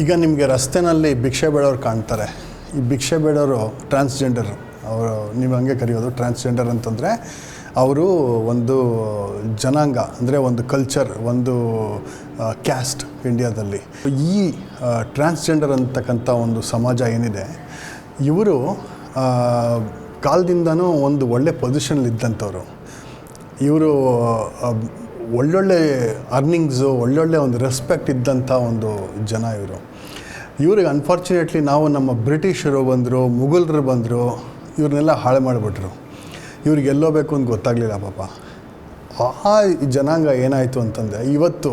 ಈಗ ನಿಮಗೆ ರಸ್ತೆನಲ್ಲಿ ಭಿಕ್ಷೆ ಬೇಡೋರು ಕಾಣ್ತಾರೆ. ಈ ಭಿಕ್ಷೆ ಬೇಡೋರು ಟ್ರಾನ್ಸ್ಜೆಂಡರ್ ಅವರು ನೀವು ಹಂಗೆ ಕರೆಯೋದು ಟ್ರಾನ್ಸ್ಜೆಂಡರ್ ಅಂತಂದರೆ ಅವರು ಒಂದು ಜನಾಂಗ, ಅಂದರೆ ಒಂದು ಕಲ್ಚರ್ ಒಂದು ಕ್ಯಾಸ್ಟ್ ಇಂಡಿಯಾದಲ್ಲಿ ಈ ಟ್ರಾನ್ಸ್ಜೆಂಡರ್ ಅಂತಕ್ಕಂಥ ಒಂದು ಸಮಾಜ ಏನಿದೆ, ಇವರು ಕಾಲದಿಂದನೂ ಒಂದು ಒಳ್ಳೆ ಪೊಸಿಷನಲ್ಲಿ ಇದ್ದಂಥವ್ರು. ಇವರು ಒಳ್ಳೊಳ್ಳೆ ಅರ್ನಿಂಗ್ಸು ಒಳ್ಳೊಳ್ಳೆ ಒಂದು ರೆಸ್ಪೆಕ್ಟ್ ಇದ್ದಂಥ ಒಂದು ಜನ ಇವರು. ಇವ್ರಿಗೆ ಅನ್ಫಾರ್ಚುನೇಟ್ಲಿ ನಾವು ನಮ್ಮ ಬ್ರಿಟಿಷರು ಬಂದರು, ಮುಘಲರು ಬಂದರು, ಇವ್ರನ್ನೆಲ್ಲ ಹಾಳು ಮಾಡಿಬಿಟ್ರು. ಇವ್ರಿಗೆ ಬೇಕು ಅಂತ ಗೊತ್ತಾಗಲಿಲ್ಲ ಪಾಪ. ಆ ಜನಾಂಗ ಏನಾಯಿತು ಅಂತಂದರೆ, ಇವತ್ತು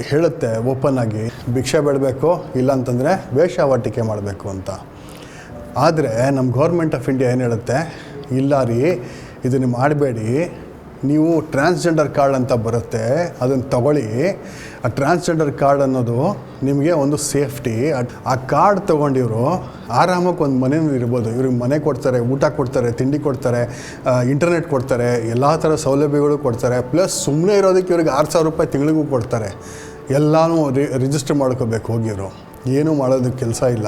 ಹೇಳುತ್ತೆ ಓಪನ್ ಆಗಿ, ಭಿಕ್ಷೆ ಬೇಡಬೇಕು ಇಲ್ಲಾಂತಂದರೆ ವೇಷಾವಾಟಿಕೆ ಮಾಡಬೇಕು ಅಂತ. ಆದರೆ ನಮ್ಮ ಗೌರ್ಮೆಂಟ್ ಆಫ್ ಇಂಡಿಯಾ ಏನು ಹೇಳುತ್ತೆ, ಇಲ್ಲ ರೀ ಇದನ್ನು ಮಾಡಬೇಡಿ ನೀವು ಟ್ರಾನ್ಸ್ಜೆಂಡರ್ ಕಾರ್ಡ್ ಅಂತ ಬರುತ್ತೆ, ಅದನ್ನು ತಗೊಳ್ಳಿ. ಆ ಟ್ರಾನ್ಸ್ಜೆಂಡರ್ ಕಾರ್ಡ್ ಅನ್ನೋದು ನಿಮಗೆ ಒಂದು ಸೇಫ್ಟಿ ಆ ಕಾರ್ಡ್ ತೊಗೊಂಡಿವರು ಆರಾಮಾಗಿ ಒಂದು ಮನೆಯೂ ಇರ್ಬೋದು. ಇವ್ರಿಗೆ ಮನೆ ಕೊಡ್ತಾರೆ, ಊಟ ಕೊಡ್ತಾರೆ, ತಿಂಡಿ ಕೊಡ್ತಾರೆ ಇಂಟರ್ನೆಟ್ ಕೊಡ್ತಾರೆ, ಎಲ್ಲ ಥರ ಸೌಲಭ್ಯಗಳು ಕೊಡ್ತಾರೆ. ಪ್ಲಸ್ ಸುಮ್ಮನೆ ಇರೋದಕ್ಕೆ ಇವ್ರಿಗೆ ಆರು ಸಾವಿರ ರೂಪಾಯಿ ತಿಂಗಳಿಗೂ ಕೊಡ್ತಾರೆ. ಎಲ್ಲನೂ ರಿಜಿಸ್ಟರ್ ಮಾಡ್ಕೋಬೇಕು ಹೋಗಿವರು. ಏನೂ ಮಾಡೋದಕ್ಕೆ ಕೆಲಸ ಇಲ್ಲ.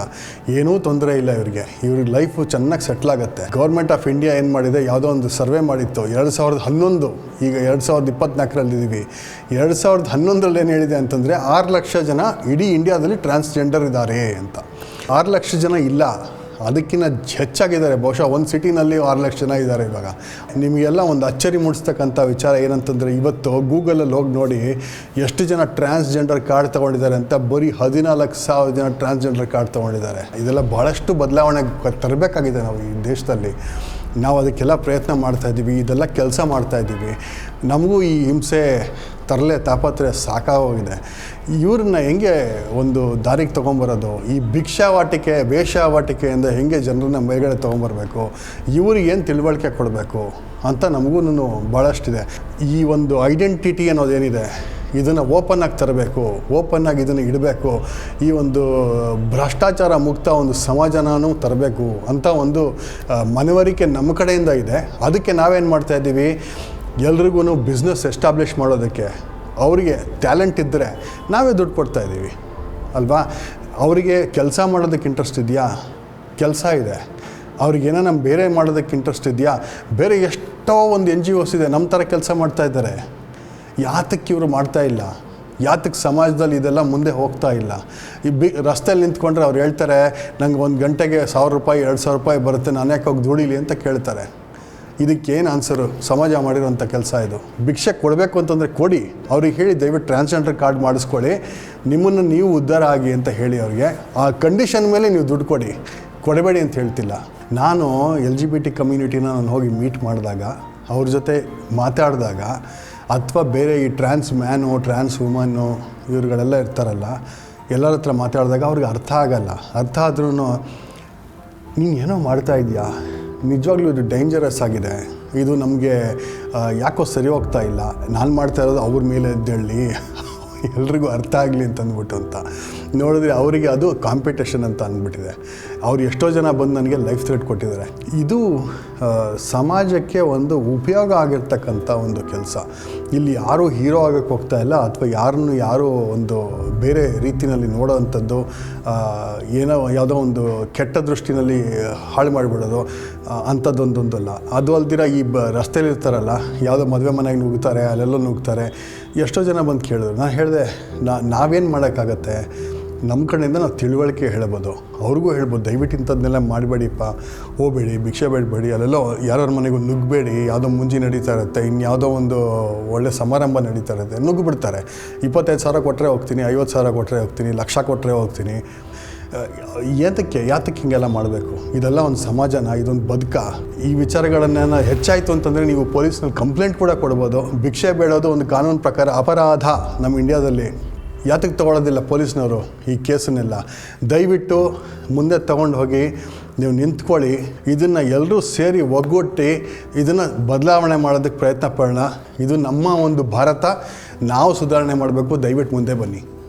ಏನೂ ತೊಂದರೆ ಇಲ್ಲ ಇವರಿಗೆ. ಇವ್ರಿಗೆ ಲೈಫು ಚೆನ್ನಾಗಿ ಸೆಟ್ಲ್ ಆಗುತ್ತೆ. ಗೌರ್ಮೆಂಟ್ ಆಫ್ ಇಂಡಿಯಾ ಏನು ಮಾಡಿದೆ? ಯಾವುದೋ ಒಂದು ಸರ್ವೆ ಮಾಡಿತ್ತು. ಎರಡು ಸಾವಿರದ ಹನ್ನೊಂದು, ಈಗ ಎರಡು ಸಾವಿರದ ಇಪ್ಪತ್ನಾಲ್ಕರಲ್ಲಿದ್ದೀವಿ ಎರಡು ಸಾವಿರದ ಹನ್ನೊಂದರಲ್ಲಿ ಏನು ಹೇಳಿದೆ ಅಂತಂದರೆ, ಆರು ಲಕ್ಷ ಜನ ಇಡೀ ಇಂಡಿಯಾದಲ್ಲಿ ಟ್ರಾನ್ಸ್ಜೆಂಡರ್ ಇದ್ದಾರೆ ಅಂತ. ಆರು ಲಕ್ಷ ಜನ ಇಲ್ಲ. ಅದಕ್ಕಿಂತ ಹೆಚ್ಚಾಗಿದ್ದಾರೆ. ಬಹುಶಃ ಒಂದು ಸಿಟಿನಲ್ಲಿ ಆರು ಲಕ್ಷ ಜನ ಇದ್ದಾರೆ ಇವಾಗ. ನಿಮಗೆಲ್ಲ ಒಂದು ಅಚ್ಚರಿ ಮೂಡಿಸ್ತಕ್ಕಂಥ ವಿಚಾರ ಏನಂತಂದರೆ ಇವತ್ತು ಗೂಗಲಲ್ಲಿ ಹೋಗಿ ನೋಡಿ ಎಷ್ಟು ಜನ ಟ್ರಾನ್ಸ್ಜೆಂಡರ್ ಕಾರ್ಡ್ ತೊಗೊಂಡಿದ್ದಾರೆ ಅಂತ ಬರೀ ಹದಿನಾಲ್ಕು ಸಾವಿರ ಜನ ಟ್ರಾನ್ಸ್ಜೆಂಡರ್ ಕಾರ್ಡ್ ತೊಗೊಂಡಿದ್ದಾರೆ. ಇದೆಲ್ಲ ಭಾಳಷ್ಟು ಬದಲಾವಣೆ ತರಬೇಕಾಗಿದೆ ನಾವು ಈ ದೇಶದಲ್ಲಿ. ನಾವು ಅದಕ್ಕೆಲ್ಲ ಪ್ರಯತ್ನ ಮಾಡ್ತಾಯಿದ್ದೀವಿ ಇದೆಲ್ಲ ಕೆಲಸ ಮಾಡ್ತಾಯಿದ್ದೀವಿ ನಮಗೂ ಈ ಹಿಂಸೆ ತರಲೆ ತಾಪತ್ರೆ ಸಾಕಾಗೋಗಿದೆ. ಇವ್ರನ್ನ ಹೆಂಗೆ ಒಂದು ದಾರಿಗೆ ತೊಗೊಂಬರೋದು? ಈ ಭಿಕ್ಷಾವಾಟಿಕೆ ವೇಷಾವಾಟಿಕೆಯಿಂದ ಹೆಂಗೆ ಜನರನ್ನ ಮೈಗಡೆ ತೊಗೊಂಬರ್ಬೇಕು? ಇವ್ರಿಗೆ ಏನು ತಿಳುವಳಿಕೆ ಕೊಡಬೇಕು? ಅಂತ ನಮಗೂ ಭಾಳಷ್ಟಿದೆ ಈ ಒಂದು ಐಡೆಂಟಿಟಿ ಅನ್ನೋದೇನಿದೆ ಇದನ್ನು ಓಪನ್ ಆಗಿ ತರಬೇಕು ಓಪನ್ ಆಗಿ ಇದನ್ನು ಇಡಬೇಕು. ಈ ಒಂದು ಭ್ರಷ್ಟಾಚಾರ ಮುಕ್ತ ಒಂದು ಸಮಾಜನೂ ತರಬೇಕು ಅಂತ ಒಂದು ಮನವರಿಕೆ ನಮ್ಮ ಕಡೆಯಿಂದ ಇದೆ. ಅದಕ್ಕೆ ನಾವೇನು ಮಾಡ್ತಾ ಇದ್ದೀವಿ? ಎಲ್ರಿಗೂ ಬಿಸ್ನೆಸ್ ಎಸ್ಟಾಬ್ಲಿಷ್ ಮಾಡೋದಕ್ಕೆ ಅವರಿಗೆ ಟ್ಯಾಲೆಂಟ್ ಇದ್ದರೆ ನಾವೇ ದುಡ್ಡು ಕೊಡ್ತಾ ಇದ್ದೀವಿ. ಅಲ್ವಾ? ಅವರಿಗೆ ಕೆಲಸ ಮಾಡೋದಕ್ಕೆ ಇಂಟ್ರೆಸ್ಟ್ ಇದೆಯಾ? ಕೆಲಸ ಇದೆ. ಅವ್ರಿಗೆ ಏನೋ ನಮ್ಮ ಬೇರೆ ಮಾಡೋದಕ್ಕೆ ಇಂಟ್ರೆಸ್ಟ್ ಇದೆಯಾ? ಬೇರೆ ಎಷ್ಟೋ ಒಂದು ಎನ್ ಜಿ ಓಸ್ ಇದೆ ನಮ್ಮ ಥರ ಕೆಲಸ ಮಾಡ್ತಾ ಇದ್ದಾರೆ. ಯಾತಕ್ಕೆ ಇವರು ಮಾಡ್ತಾ ಇಲ್ಲ? ಯಾತಕ್ಕೆ ಸಮಾಜದಲ್ಲಿ ಇದೆಲ್ಲ ಮುಂದೆ ಹೋಗ್ತಾ ಇಲ್ಲ? ಈ ಬಿ ರಸ್ತೆಯಲ್ಲಿ ನಿಂತ್ಕೊಂಡ್ರೆ ಅವ್ರು ಹೇಳ್ತಾರೆ, ನಂಗೆ ಒಂದು ಗಂಟೆಗೆ ಸಾವಿರ ರೂಪಾಯಿ, ಎರಡು ಸಾವಿರ ರೂಪಾಯಿ ಬರುತ್ತೆ, ನಾನು ಯಾಕೆ ಹೋಗಿ ದುಡೀಲಿ ಅಂತ ಕೇಳ್ತಾರೆ. ಇದಕ್ಕೇನು ಆನ್ಸರು ಸಮಾಜ ಮಾಡಿರೋಂಥ ಕೆಲಸ ಇದು. ಭಿಕ್ಷೆ ಕೊಡಬೇಕು ಅಂತಂದರೆ ಕೊಡಿ. ಅವ್ರಿಗೆ ಹೇಳಿ ದಯವಿಟ್ಟು ಟ್ರಾನ್ಸ್ಜೆಂಡರ್ ಕಾರ್ಡ್ ಮಾಡಿಸ್ಕೊಳ್ಳಿ. ನಿಮ್ಮನ್ನು ನೀವು ಉದ್ಧಾರ ಆಗಿ ಅಂತ ಹೇಳಿ ಅವ್ರಿಗೆ. ಆ ಕಂಡೀಷನ್ ಮೇಲೆ ನೀವು ದುಡ್ಡು ಕೊಡಿ. ಕೊಡಬೇಡಿ ಅಂತ ಹೇಳ್ತಿಲ್ಲ. ನಾನು ಎಲ್ ಜಿ ಬಿ ಟಿ ಕಮ್ಯುನಿಟಿನ ನಾನು ಹೋಗಿ ಮೀಟ್ ಮಾಡಿದಾಗ, ಅವ್ರ ಜೊತೆ ಮಾತಾಡಿದಾಗ, ಅಥವಾ ಬೇರೆ ಈ ಟ್ರಾನ್ಸ್ ಮ್ಯಾನು ಟ್ರಾನ್ಸ್ ವುಮನ್ನು ಇವ್ರುಗಳೆಲ್ಲ ಇರ್ತಾರಲ್ಲ, ಎಲ್ಲರ ಹತ್ರ ಮಾತಾಡಿದಾಗ ಅವ್ರಿಗೆ ಅರ್ಥ ಆಗಲ್ಲ. ಅರ್ಥ ಆದ್ರೂ ನೀನು ಏನೋ ಮಾಡ್ತಾ ಇದೆಯಾ? ನಿಜವಾಗ್ಲೂ ಇದು ಡೇಂಜರಸ್ ಆಗಿದೆ. ಇದು ನಮಗೆ ಯಾಕೋ ಸರಿ ಹೋಗ್ತಾ ಇಲ್ಲ. ನಾನು ಮಾಡ್ತಾ ಇರೋದು ಅವ್ರ ಮೇಲೆ ಎದ್ದೇಳಿ. ಎಲ್ರಿಗೂ ಅರ್ಥ ಆಗಲಿ ಅಂತ ಅಂದ್ಬಿಟ್ಟು ಅಂತ. ನೋಡಿದ್ರೆ ಅವರಿಗೆ ಅದು ಕಾಂಪಿಟೇಷನ್ ಅಂತ ಅಂದ್ಬಿಟ್ಟಿದೆ. ಅವ್ರು ಎಷ್ಟೋ ಜನ ಬಂದು ನನಗೆ ಲೈಫ್ ಥ್ರೆಟ್ ಕೊಟ್ಟಿದ್ದಾರೆ. ಇದು ಸಮಾಜಕ್ಕೆ ಒಂದು ಉಪಯೋಗ ಆಗಿರ್ತಕ್ಕಂಥ ಒಂದು ಕೆಲಸ. ಇಲ್ಲಿ ಯಾರೂ ಹೀರೋ ಆಗಕ್ಕೆ ಹೋಗ್ತಾ ಇಲ್ಲ, ಅಥವಾ ಯಾರನ್ನು ಯಾರೂ ಒಂದು ಬೇರೆ ರೀತಿಯಲ್ಲಿ ನೋಡೋವಂಥದ್ದು ಏನೋ ಯಾವುದೋ ಒಂದು ಕೆಟ್ಟ ದೃಷ್ಟಿನಲ್ಲಿ ಹಾಳು ಮಾಡಿಬಿಡೋದು ಅಂಥದ್ದೊಂದೊಂದಲ್ಲ. ಅದು ಅಲ್ದಿರ ಈ ಬ, ರಸ್ತೆಯಲ್ಲಿರ್ತಾರಲ್ಲ, ಯಾವುದೋ ಮದುವೆ ಮನೆಗೆ ನುಗ್ತಾರೆ, ಅಲ್ಲೆಲ್ಲೋ ನುಗ್ತಾರೆ. ಎಷ್ಟೋ ಜನ ಬಂದು ಕೇಳಿದ್ರು. ನಾನು ಹೇಳಿದೆ ನಾವೇನು ಮಾಡೋಕ್ಕಾಗತ್ತೆ? ನಮ್ಮ ಕಡೆಯಿಂದ ನಾವು ತಿಳುವಳಿಕೆ ಹೇಳ್ಬೋದು. ಅವ್ರಿಗೂ ಹೇಳ್ಬೋದು, ದಯವಿಟ್ಟು ಇಂಥದ್ದನ್ನೆಲ್ಲ ಮಾಡಬೇಡಿಪ್ಪ. ಹೋಗಬೇಡಿ, ಭಿಕ್ಷೆ ಬೇಡಬೇಡಿ, ಅಲ್ಲೆಲ್ಲ ಯಾರ್ಯಾರ ಮನೆಗೂ ನುಗ್ಗಬೇಡಿ ಯಾವುದೋ ಮುಂಜಿ ನಡೀತಾ ಇರುತ್ತೆ, ಇನ್ಯಾವುದೋ ಒಂದು ಒಳ್ಳೆ ಸಮಾರಂಭ ನಡೀತಾ ಇರುತ್ತೆ ನುಗ್ಗಿಬಿಡ್ತಾರೆ ಇಪ್ಪತ್ತೈದು ಸಾವಿರ ಕೊಟ್ಟರೆ ಹೋಗ್ತೀನಿ, ಐವತ್ತು ಸಾವಿರ ಕೊಟ್ಟರೆ ಹೋಗ್ತೀನಿ, ಲಕ್ಷ ಕೊಟ್ಟರೆ ಹೋಗ್ತೀನಿ. ಏತಕ್ಕೆ, ಯಾತಕ್ಕೆ ಹಿಂಗೆಲ್ಲ ಮಾಡಬೇಕು? ಇದೆಲ್ಲ ಒಂದು ಸಮಾಜನ, ಇದೊಂದು ಬದುಕ. ಈ ವಿಚಾರಗಳನ್ನೆಲ್ಲ ಹೆಚ್ಚಾಯಿತು ಅಂತಂದರೆ ನೀವು ಪೊಲೀಸ್ನಲ್ಲಿ ಕಂಪ್ಲೇಂಟ್ ಕೂಡ ಕೊಡ್ಬೋದು. ಭಿಕ್ಷೆ ಬೇಡೋದು ಒಂದು ಕಾನೂನು ಪ್ರಕಾರ ಅಪರಾಧ ನಮ್ಮ ಇಂಡಿಯಾದಲ್ಲಿ. ಯಾತಕ್ಕೆ ತಗೊಳ್ಳೋದಿಲ್ಲ, ಪೊಲೀಸ್ನವರು ಈ ಕೇಸನ್ನೆಲ್ಲ. ದಯವಿಟ್ಟು ಮುಂದೆ ತಗೊಂಡು ಹೋಗಿ, ನೀವು ನಿಂತ್ಕೊಳ್ಳಿ. ಇದನ್ನು ಎಲ್ಲರೂ ಸೇರಿ ಒಗ್ಗೂಡಿ ಇದನ್ನು ಬದಲಾವಣೆ ಮಾಡೋದಕ್ಕೆ ಪ್ರಯತ್ನ ಪಡೋಣ. ಇದು ನಮ್ಮ ಒಂದು ಭಾರತ. ನಾವು ಸುಧಾರಣೆ ಮಾಡಬೇಕು. ದಯವಿಟ್ಟು ಮುಂದೆ ಬನ್ನಿ.